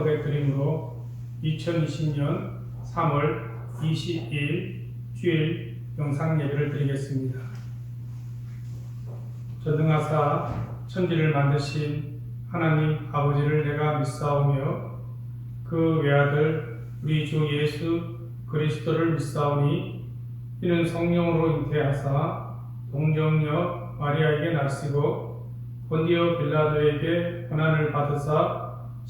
신앙 고백드림으로 2020년 3월 20일 주일 영상 예배를 드리겠습니다. 전능하사 천지를 만드신 하나님 아버지를 내가 믿사오며 그 외아들 우리 주 예수 그리스도를 믿사오니 이는 성령으로 잉태하사 동정녀 마리아에게 나시고 본디오 빌라도에게 고난을 받으사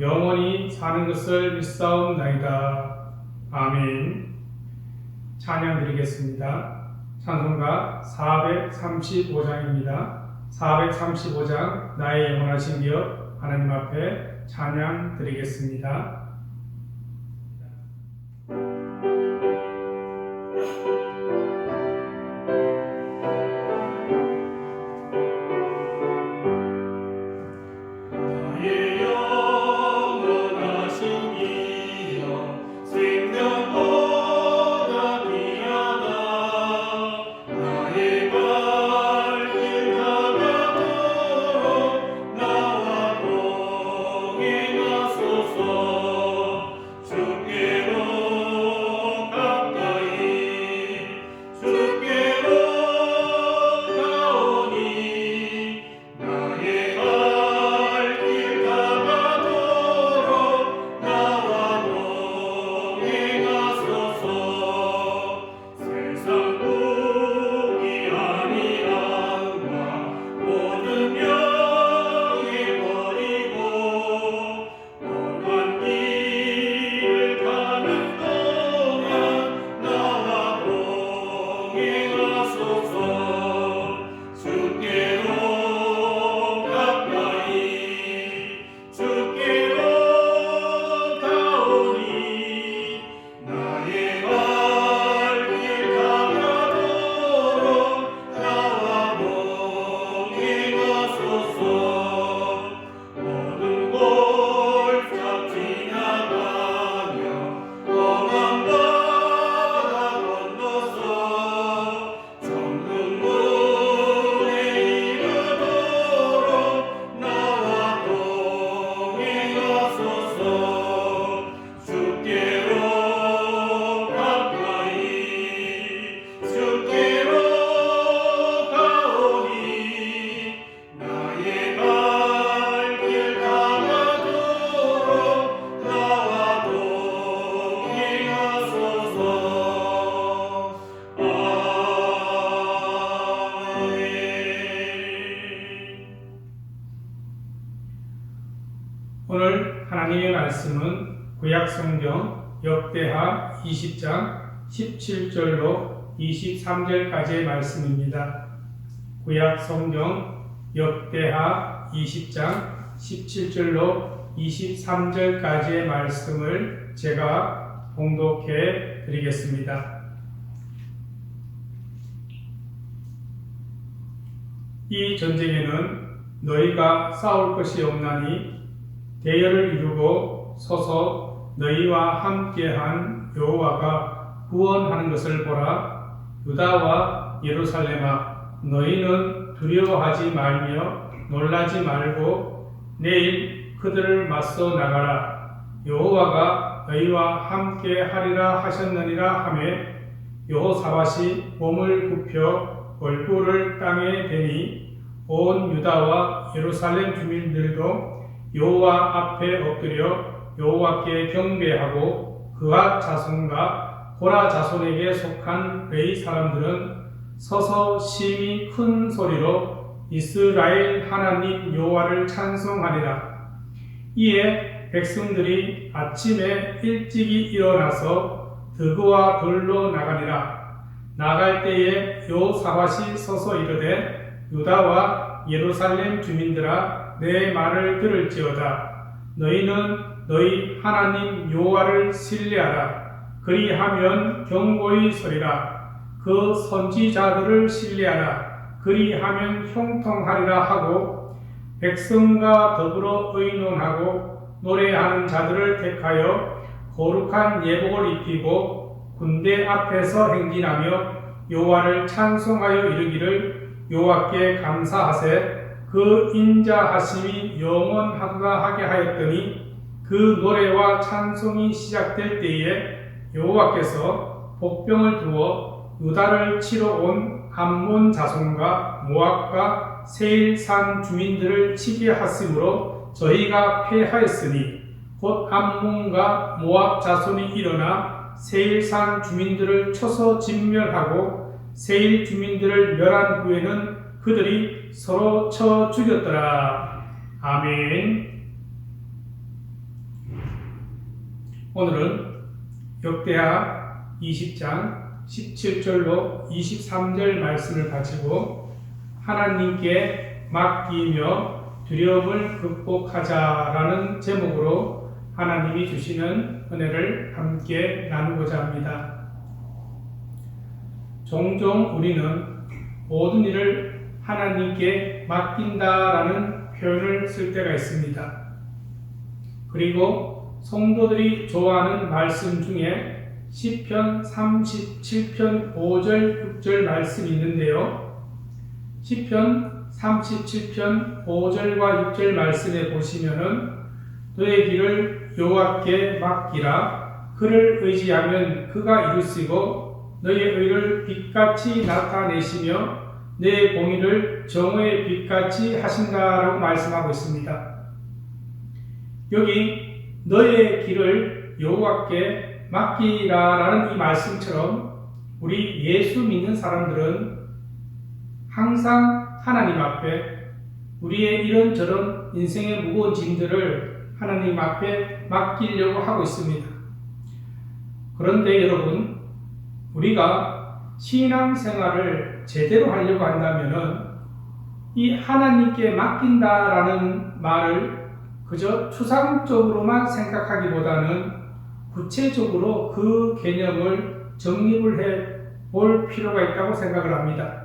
영원히 사는 것을 믿사옵나이다. 아멘. 찬양 드리겠습니다. 찬송가 435장입니다. 435장 나의 영원하신 기업 하나님 앞에 찬양 드리겠습니다. 17절로 23절까지의 말씀입니다. 구약 성경 역대하 20장 17절로 23절까지의 말씀을 제가 봉독해 드리겠습니다. 이 전쟁에는 너희가 싸울 것이 없나니 대열을 이루고 서서 너희와 함께한 여호와가 구원하는 것을 보라. 유다와 예루살렘아 너희는 두려워하지 말며 놀라지 말고 내일 그들을 맞서 나가라. 여호와가 너희와 함께 하리라 하셨느니라 하매 여호사밧이 몸을 굽혀 얼굴을 땅에 대니 온 유다와 예루살렘 주민들도 여호와 앞에 엎드려 여호와께 경배하고 그와 자손과 고라 자손에게 속한 레이 사람들은 서서 심히 큰 소리로 이스라엘 하나님 여호와를 찬송하리라. 이에 백성들이 아침에 일찍이 일어나서 드그와 돌로 나가니라. 나갈 때에 요사밭이 서서 이르되 유다와 예루살렘 주민들아 내 말을 들을지어다. 너희는 너희 하나님 여호와를 신뢰하라. 그리하면 경고히 서리라. 그 선지자들을 신뢰하라. 그리하면 형통하리라 하고 백성과 더불어 의논하고 노래하는 자들을 택하여 거룩한 예복을 입히고 군대 앞에서 행진하며 여호와를 찬송하여 이르기를 여호와께 감사하세 그 인자하심이 영원하도다 하게 하였더니 그 노래와 찬송이 시작될 때에 여호와께서 복병을 두어 유다를 치러 온 암몬 자손과 모압과 세일산 주민들을 치게 하심으로 저희가 패하였으니 곧 암몬과 모압 자손이 일어나 세일산 주민들을 쳐서 진멸하고 세일 주민들을 멸한 후에는 그들이 서로 쳐 죽였더라. 아멘. 오늘은 역대하 20장 17절로 23절 말씀을 가지고 하나님께 맡기며 두려움을 극복하자라는 제목으로 하나님이 주시는 은혜를 함께 나누고자 합니다. 종종 우리는 모든 일을 하나님께 맡긴다라는 표현을 쓸 때가 있습니다. 그리고 성도들이 좋아하는 말씀 중에 시편 37편 5절 6절 말씀이 있는데요. 시편 37편 5절과 6절 말씀에 보시면은 너의 길을 여호와께 맡기라 그를 의지하면 그가 이루시고 너의 의를 빛같이 나타내시며 내 공의를 정오의 빛같이 하신다라고 말씀하고 있습니다. 여기 너의 길을 여호와께 맡기라라는 이 말씀처럼 우리 예수 믿는 사람들은 항상 하나님 앞에 우리의 이런저런 인생의 무거운 짐들을 하나님 앞에 맡기려고 하고 있습니다. 그런데 여러분, 우리가 신앙 생활을 제대로 하려고 한다면은 이 하나님께 맡긴다라는 말을 그저 추상적으로만 생각하기보다는 구체적으로 그 개념을 정립을 해 볼 필요가 있다고 생각을 합니다.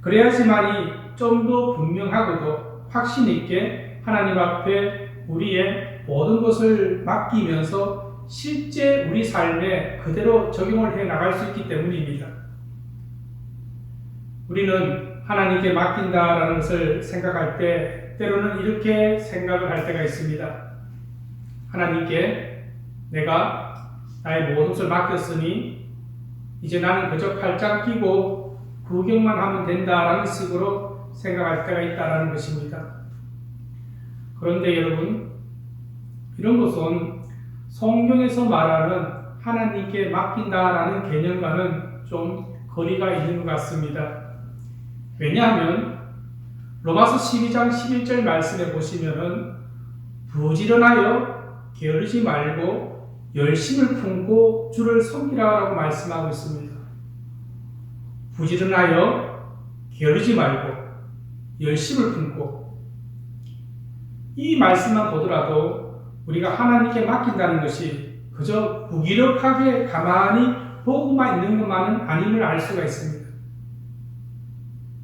그래야지만이 좀 더 분명하고도 확신 있게 하나님 앞에 우리의 모든 것을 맡기면서 실제 우리 삶에 그대로 적용을 해 나갈 수 있기 때문입니다. 우리는 하나님께 맡긴다라는 것을 생각할 때 때로는 이렇게 생각을 할 때가 있습니다. 하나님께 내가 나의 모든 것을 맡겼으니 이제 나는 그저 팔짱 끼고 구경만 하면 된다라는 식으로 생각할 때가 있다라는 것입니다. 그런데 여러분, 이런 것은 성경에서 말하는 하나님께 맡긴다라는 개념과는 좀 거리가 있는 것 같습니다. 왜냐하면 로마서 12장 11절 말씀에 보시면은 부지런하여 게으르지 말고 열심을 품고 주를 섬기라라고 말씀하고 있습니다. 부지런하여 게으르지 말고 열심을 품고 이 말씀만 보더라도 우리가 하나님께 맡긴다는 것이 그저 무기력하게 가만히 보고만 있는 것만은 아님을 알 수가 있습니다.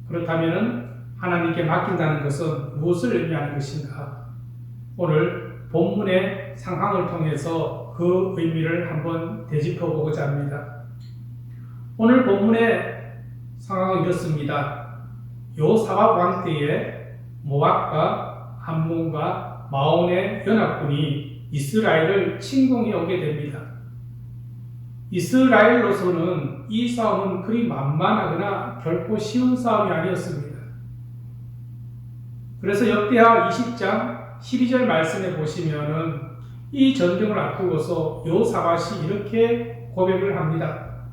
그렇다면 하나님께 맡긴다는 것은 무엇을 의미하는 것인가? 오늘 본문의 상황을 통해서 그 의미를 한번 되짚어 보고자 합니다. 오늘 본문의 상황은 이렇습니다. 요사박 왕 때에 모압과 함몬과 마온의 연합군이 이스라엘을 침공해 오게 됩니다. 이스라엘로서는 이 싸움은 그리 만만하거나 결코 쉬운 싸움이 아니었습니다. 그래서 역대하 20장 12절 말씀에 보시면은 이 전쟁을 앞두고서 요사밭이 이렇게 고백을 합니다.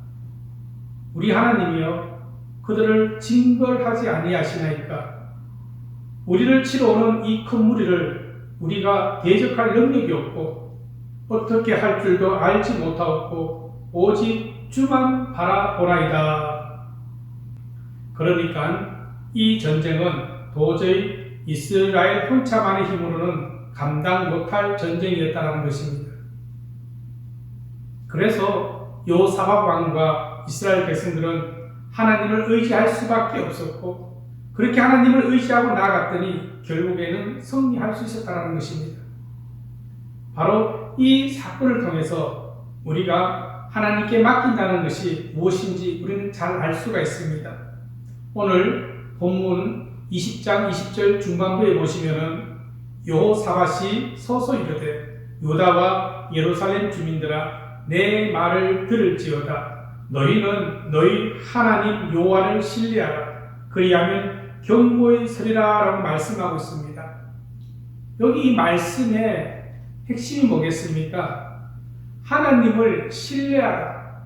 우리 하나님이여 그들을 징벌하지 아니하시나이까 우리를 치러 오는 이 큰 무리를 우리가 대적할 능력이 없고 어떻게 할 줄도 알지 못하고 오직 주만 바라보나이다. 그러니까 이 전쟁은 도저히 이스라엘 혼자만의 힘으로는 감당 못할 전쟁이었다는 것입니다. 그래서 요사박 왕과 이스라엘 백성들은 하나님을 의지할 수밖에 없었고 그렇게 하나님을 의지하고 나아갔더니 결국에는 승리할 수 있었다는 것입니다. 바로 이 사건을 통해서 우리가 하나님께 맡긴다는 것이 무엇인지 우리는 잘 알 수가 있습니다. 오늘 본문 20장 20절 중반부에 보시면은 여호사밧이 서서 이르되 유다와 예루살렘 주민들아 내 말을 들을지어다 너희는 너희 하나님 여호와를 신뢰하라 그리하면 경고의 서리라라고 말씀하고 있습니다. 여기 이 말씀의 핵심이 뭐겠습니까? 하나님을 신뢰하라.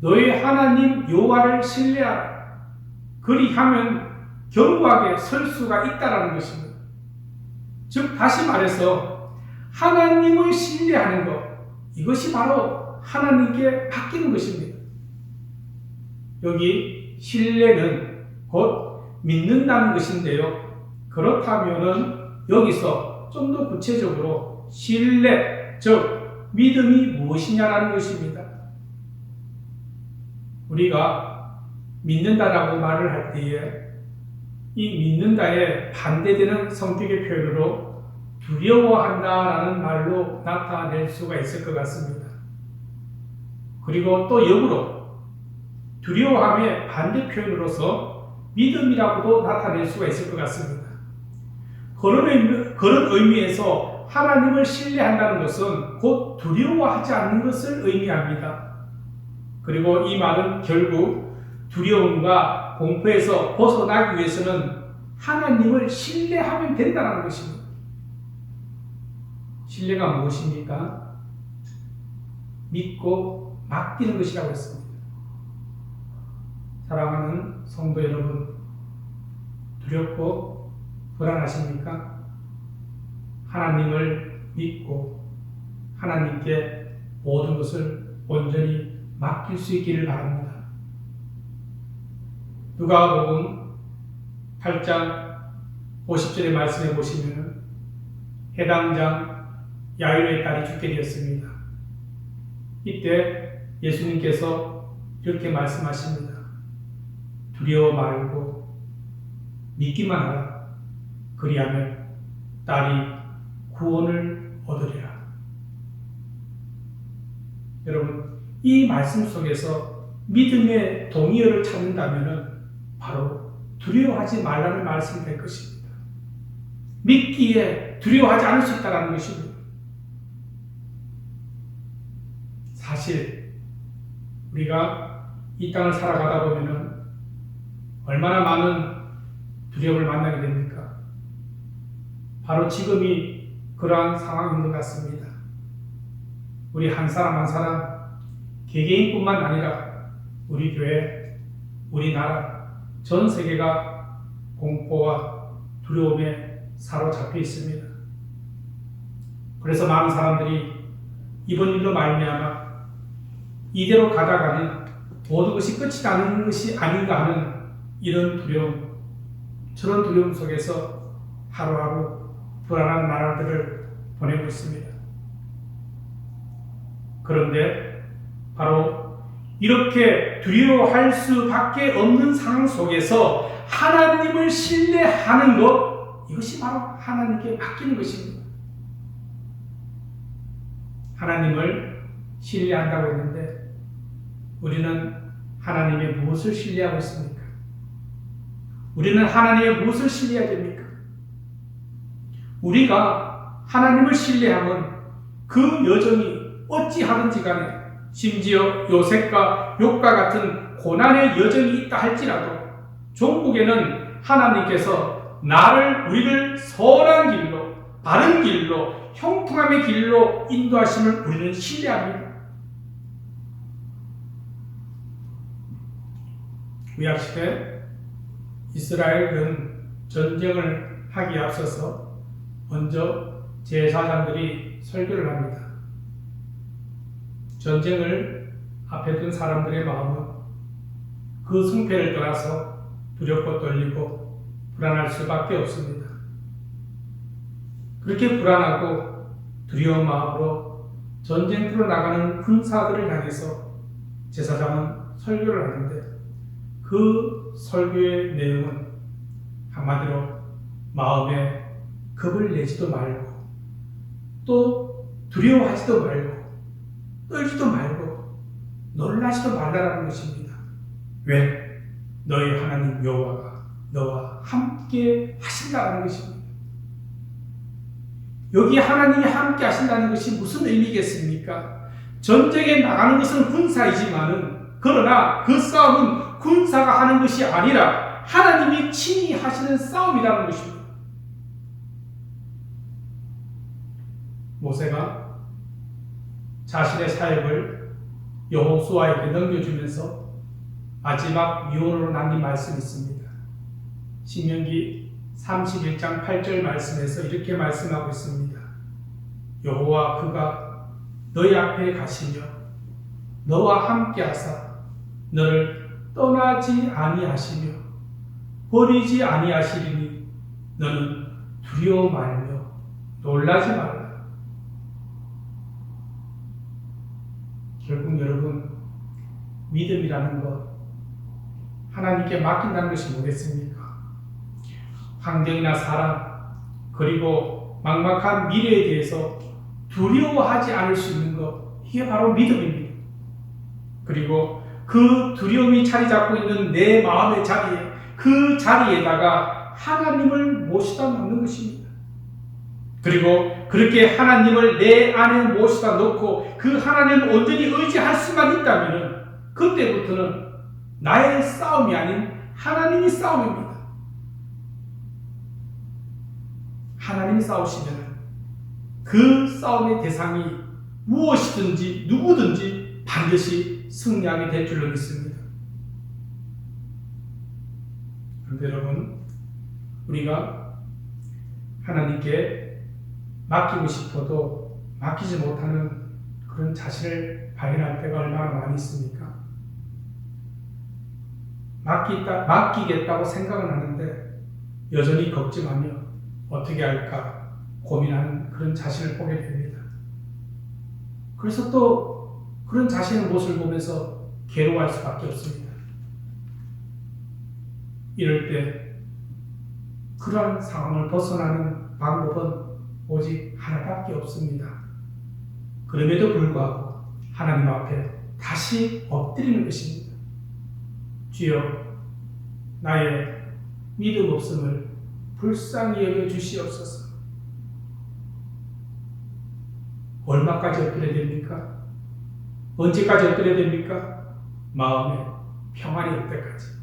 너희 하나님 여호와를 신뢰하라. 그리하면 견고하게 설 수가 있다라는 것입니다. 즉 다시 말해서 하나님을 신뢰하는 것 이것이 바로 하나님께 맡기는 것입니다. 여기 신뢰는 곧 믿는다는 것인데요. 그렇다면은 여기서 좀 더 구체적으로 신뢰, 즉 믿음이 무엇이냐라는 것입니다. 우리가 믿는다라고 말을 할 때에 이 믿는다에 반대되는 성격의 표현으로 두려워한다라는 말로 나타낼 수가 있을 것 같습니다. 그리고 또 역으로 두려워함의 반대 표현으로서 믿음이라고도 나타낼 수가 있을 것 같습니다. 그런, 의미, 그런 의미에서 하나님을 신뢰한다는 것은 곧 두려워하지 않는 것을 의미합니다. 그리고 이 말은 결국 두려움과 공포에서 벗어나기 위해서는 하나님을 신뢰하면 된다는 것입니다. 신뢰가 무엇입니까? 믿고 맡기는 것이라고 했습니다. 사랑하는 성도 여러분, 두렵고 불안하십니까? 하나님을 믿고 하나님께 모든 것을 온전히 맡길 수 있기를 바랍니다. 누가복음 8장 50절의 말씀에 보시면 해당 장 야이로의 딸이 죽게 되었습니다. 이때 예수님께서 이렇게 말씀하십니다. 두려워 말고 믿기만 하라. 그리하면 딸이 구원을 얻으리라. 여러분, 이 말씀 속에서 믿음의 동의어를 찾는다면 바로 두려워하지 말라는 말씀이 될 것입니다. 믿기에 두려워하지 않을 수 있다는 것입니다. 사실 우리가 이 땅을 살아가다 보면은 얼마나 많은 두려움을 만나게 됩니까? 바로 지금이 그러한 상황인 것 같습니다. 우리 한 사람 한 사람 개개인뿐만 아니라 우리 교회, 우리 나라, 전 세계가 공포와 두려움에 사로잡혀 있습니다. 그래서 많은 사람들이 이번 일로 말미암아 이대로 가다가는 모든 것이 끝이 나는 것이 아닌가 하는 이런 두려움, 저런 두려움 속에서 하루하루 불안한 나라들을 보내고 있습니다. 그런데 바로 이렇게 두려워할 수밖에 없는 상황 속에서 하나님을 신뢰하는 것, 이것이 바로 하나님께 맡기는 것입니다. 하나님을 신뢰한다고 했는데 우리는 하나님의 무엇을 신뢰하고 있습니까? 우리는 하나님의 무엇을 신뢰해야 됩니까? 우리가 하나님을 신뢰하면 그 여정이 어찌하든지 간에 심지어 요셉과 욕과 같은 고난의 여정이 있다 할지라도 종국에는 하나님께서 나를 우리를 선한 길로 바른 길로 형통함의 길로 인도하심을 우리는 신뢰합니다. 구약 시대 이스라엘은 전쟁을 하기에 앞서서 먼저 제사장들이 설교를 합니다. 전쟁을 앞에 둔 사람들의 마음은 그 승패를 떠나서 두렵고 떨리고 불안할 수밖에 없습니다. 그렇게 불안하고 두려운 마음으로 전쟁터로 나가는 군사들을 향해서 제사장은 설교를 하는데 그 설교의 내용은 한마디로 마음에 겁을 내지도 말고 또 두려워하지도 말고 떨지도 말고 놀라지도 말라라는 것입니다. 왜? 너희 하나님 여호와가 너와 함께 하신다는 것입니다. 여기 하나님이 함께 하신다는 것이 무슨 의미겠습니까? 전쟁에 나가는 것은 군사이지만은 그러나 그 싸움은 군사가 하는 것이 아니라 하나님이 친히 하시는 싸움이라는 것입니다. 모세가 자신의 사역을 여호수아에게 넘겨주면서 마지막 유언으로 남긴 말씀이 있습니다. 신명기 31장 8절 말씀에서 이렇게 말씀하고 있습니다. 여호와 그가 너희 앞에 가시며 너와 함께 하사 너를 떠나지 아니하시며 버리지 아니하시리니 너는 두려워 말며 놀라지 말라. 결국 여러분 믿음이라는 것 하나님께 맡긴다는 것이 뭐겠습니까? 환경이나 사람 그리고 막막한 미래에 대해서 두려워하지 않을 수 있는 것 이게 바로 믿음입니다. 그리고 그 두려움이 자리 잡고 있는 내 마음의 자리에 그 자리에다가 하나님을 모시다 놓는 것입니다. 그리고 그렇게 하나님을 내 안에 모시다 놓고 그 하나님을 온전히 의지할 수만 있다면 그때부터는 나의 싸움이 아닌 하나님이 싸움입니다. 하나님이 싸우시면 그 싸움의 대상이 무엇이든지 누구든지 반드시 승리하게 될 줄로 믿습니다. 그런데 여러분, 우리가 하나님께 맡기고 싶어도 맡기지 못하는 그런 자신을 발견할 때가 얼마나 많이 있습니까? 맡기다, 맡기겠다고 생각은 하는데 여전히 걱정하며 어떻게 할까 고민하는 그런 자신을 보게 됩니다. 그래서 또 그런 자신의 모습을 보면서 괴로워할 수밖에 없습니다. 이럴 때 그러한 상황을 벗어나는 방법은 오직 하나밖에 없습니다. 그럼에도 불구하고 하나님 앞에 다시 엎드리는 것입니다. 주여, 나의 믿음 없음을 불쌍히 여겨 주시옵소서. 얼마까지 엎드려야 됩니까? 언제까지 엎드려야 됩니까? 마음에 평안이 올 때까지.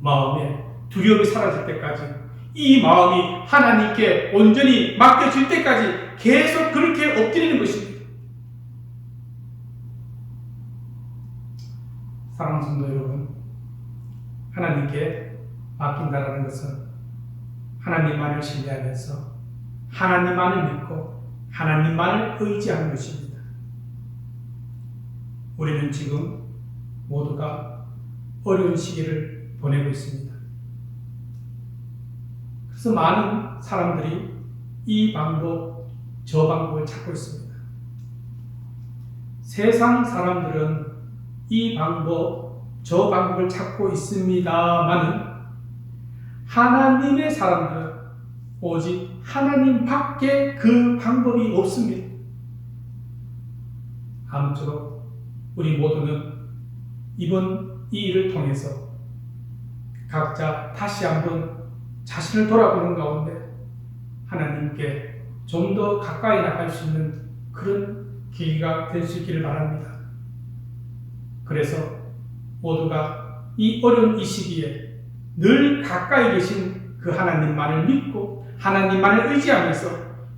마음에 두려움이 사라질 때까지. 이 마음이 하나님께 온전히 맡겨질 때까지 계속 그렇게 엎드리는 것입니다. 사랑하는 성도 여러분, 하나님께 맡긴다는 것은 하나님만을 신뢰하면서 하나님만을 믿고 하나님만을 의지하는 것입니다. 우리는 지금 모두가 어려운 시기를 보내고 있습니다. 그래서 많은 사람들이 이 방법, 저 방법을 찾고 있습니다. 세상 사람들은 이 방법, 저 방법을 찾고 있습니다만은 하나님의 사람들은 오직 하나님 밖에 그 방법이 없습니다. 아무쪼록 우리 모두는 이번 이 일을 통해서 각자 다시 한번 자신을 돌아보는 가운데 하나님께 좀 더 가까이 나갈 수 있는 그런 계기가 될 수 있기를 바랍니다. 그래서 모두가 이 어려운 이 시기에 늘 가까이 계신 그 하나님만을 믿고 하나님만을 의지하면서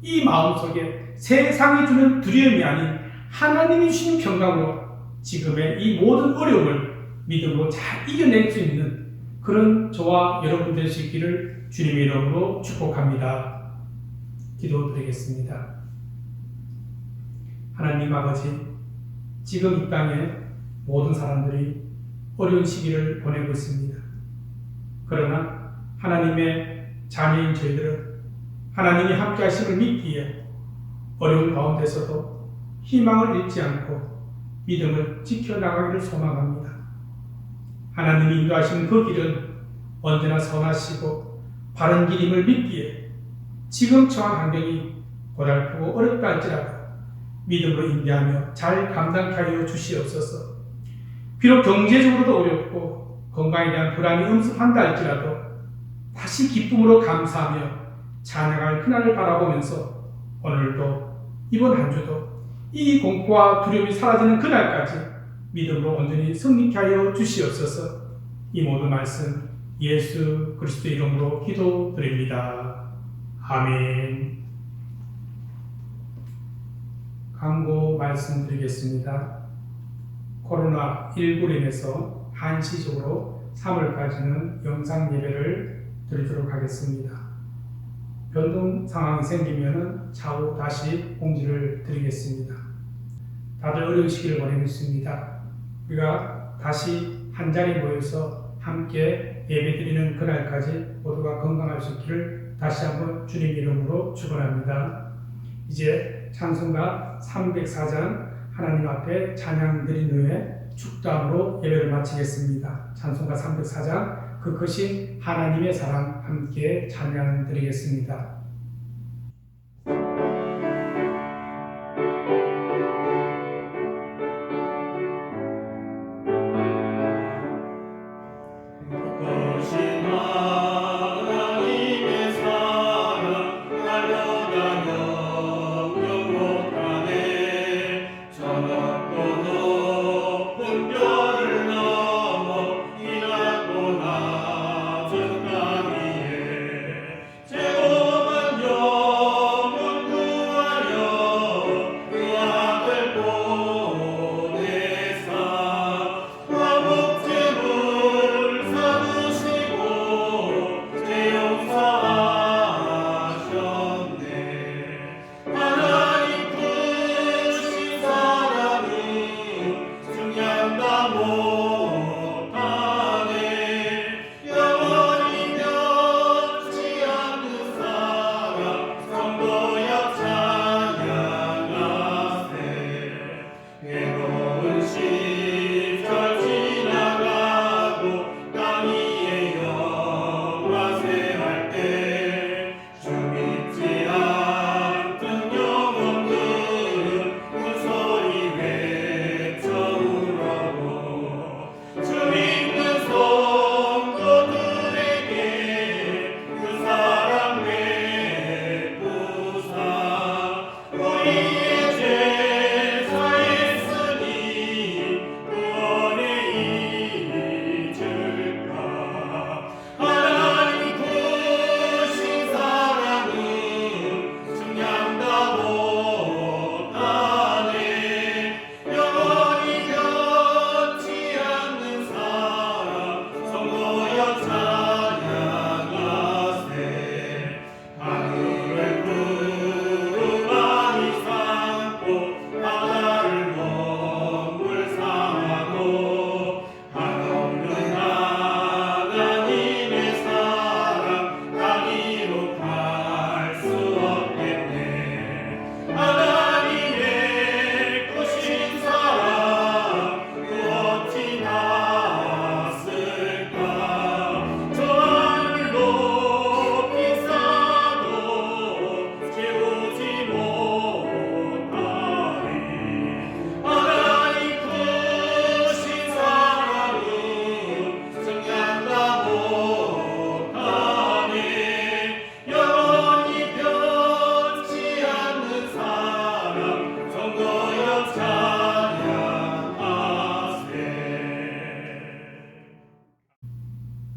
이 마음속에 세상이 주는 두려움이 아닌 하나님이 주시는 평강으로 지금의 이 모든 어려움을 믿음으로 잘 이겨낼 수 있는 그런 저와 여러분 있기를 주님의 이름으로 축복합니다. 기도드리겠습니다. 하나님 아버지, 지금 이 땅에 모든 사람들이 어려운 시기를 보내고 있습니다. 그러나 하나님의 자녀인 저희들은 하나님이 함께 하심을 믿기에 어려운 가운데서도 희망을 잃지 않고 믿음을 지켜나가기를 소망합니다. 하나님이 인도하시는 그 길은 언제나 선하시고 바른 길임을 믿기에 지금 처한 환경이 고달프고 어렵다 할지라도 믿음으로 인내하며 잘 감당케 하여 주시옵소서. 비록 경제적으로도 어렵고 건강에 대한 불안이 음습한다 할지라도 다시 기쁨으로 감사하며 찬양할 그날을 바라보면서 오늘도 이번 한 주도 이 공포와 두려움이 사라지는 그날까지 믿음으로 온전히 승리케 하여 주시옵소서. 이 모든 말씀 예수 그리스도 이름으로 기도드립니다. 아멘. 광고 말씀드리겠습니다. 코로나19로 인해서 한시적으로 3월까지는 영상 예배를 드리도록 하겠습니다. 변동 상황이 생기면 차후 다시 공지를 드리겠습니다. 다들 보내고 있습니다. 우리가 다시 한 자리에 모여서 함께 예배드리는 그날까지 모두가 건강할 수 있기를 다시 한번 주님 이름으로 축원합니다. 이제 찬송가 304장 하나님 앞에 찬양 드린 후에 축담으로 예배를 마치겠습니다. 찬송가 304장 그 크신 하나님의 사랑 함께 찬양 드리겠습니다.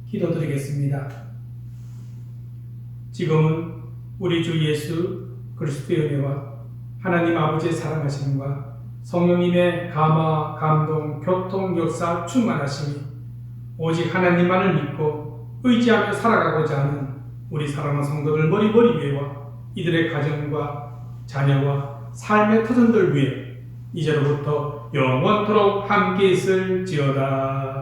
기도드리겠습니다. 지금은 우리 주 예수 그리스도의 은혜와 하나님 아버지의 사랑하심과 성령님의 감화, 감동, 교통, 역사 충만하심이 오직 하나님만을 믿고 의지하며 살아가고자 하는 우리 사랑하는 성도들 머리머리 위에와 이들의 가정과 자녀와 삶의 터전들 위에 이제로부터 영원토록 함께 있을지어다.